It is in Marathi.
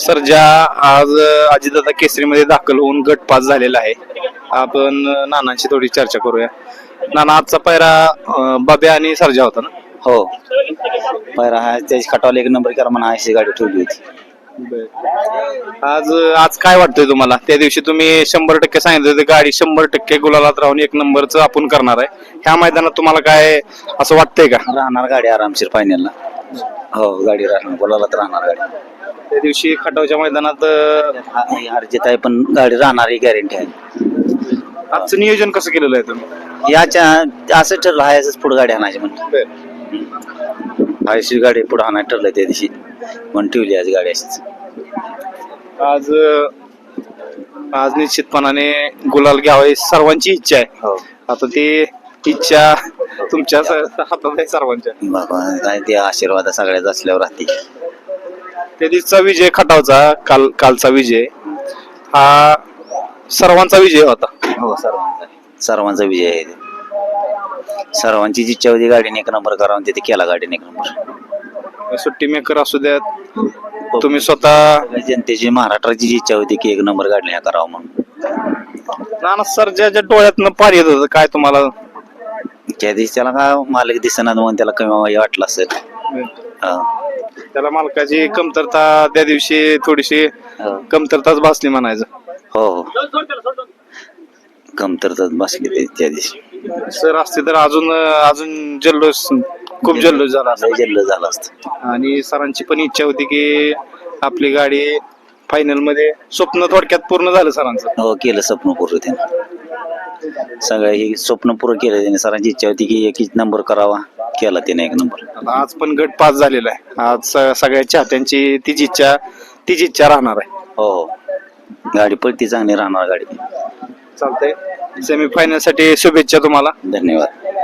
सर्जा आज अजितदादा केसरीमध्ये दाखल होऊन गट पास झालेला आहे आपण अ, नानांची थोडी चर्चा करूया. नाना आजचा पायरा अ, बाब्या आणि सर्जा होता ना? हो. पहिला हा त्याची खटावला एक नंबर करा म्हणून अशी गाडी ठेवली होती. आज आज काय वाटतंय तुम्हाला? त्या दिवशी तुम्ही शंभर टक्के सांगितलं होतं गाडी शंभर टक्के गुलालात राहून एक नंबरच आपण करणार आहे. ह्या मैदानात तुम्हाला काय असं वाटतंय का? राहणार गाडी आरामशीर फायनलला हो गाडी राहणार बोलायला तर राहणार गाडी. त्या दिवशी खटावच्या मैदानात अ, अर्जित आहे पण गाडी राहणार ही गॅरंटी आहे. आजचं नियोजन कसं केलेलं आहे तुम्ही? याच्या असं ठरलं आहे असंच पुढे गाडी आणायची म्हणून अशी गाडी पुढे आणायला ठरलं त्या दिवशी. म्हणून ठेवली आज गाडी अशीच. आज अ, आज निश्चितपणाने गुलाल घ्यावा ही सर्वांची इच्छा आहे. हो. आता ती इच्छा तुमच्या स- हातात आहे सर्वांच्या. बाबा काय ते आशीर्वाद सगळ्याच असल्यावर राहते त्या दिवसचा विजय खटावचा काल कालचा विजय हा सर्वांचा विजय होता. हो सर्वांचा. सर्वांचा विजय आहे ते. सर्वांची जी इच्छा होती गाडीने एक नंबर करावा तिथे केला गाडीने एक नंबर सुट्टी मेकर असू द्यात. तुम्ही स्वतः जनतेची महाराष्ट्राची जी इच्छा होती की एक नंबर गाडीने करावा म्हणून. नाना सर्जाच्या डोळ्यातनं पार येत होतं काय तुम्हाला? त्या दिवशी त्याला का मालक दिसना म्हणून त्याला कमी वाटलं असेल. हा. त्याला मालकाची कमतरता त्या दिवशी थोडीशी हो. कमतरताच भासली म्हणायचं. हो हो. कमतरतात बसली ते त्या दिवशी. सर असते तर अजून अजून जल्लोष खूप जल्लोष झाला असता. लय जल्लोष झाला असत. आणि सरांची पण इच्छा होती की आपली गाडी फायनलमध्ये स्वप्न थोडक्यात पूर्ण झालं सरांचं. हो केलं स्वप्न पूर्ण त्याने. सगळं हे स्वप्न पूर्ण केलं त्याने. सरांची इच्छा होती की एक नंबर करावा. केला त्याने एक नंबर. आज पण गट पास झालेला आहे. आज स- सगळ्या चाहत्यांची तीच इच्छा तीच इच्छा राहणार आहे. हो. गाडी पळती चांगली राहणार गाडी. चालतंय. सेमी फायनलसाठी शुभेच्छा तुम्हाला. धन्यवाद.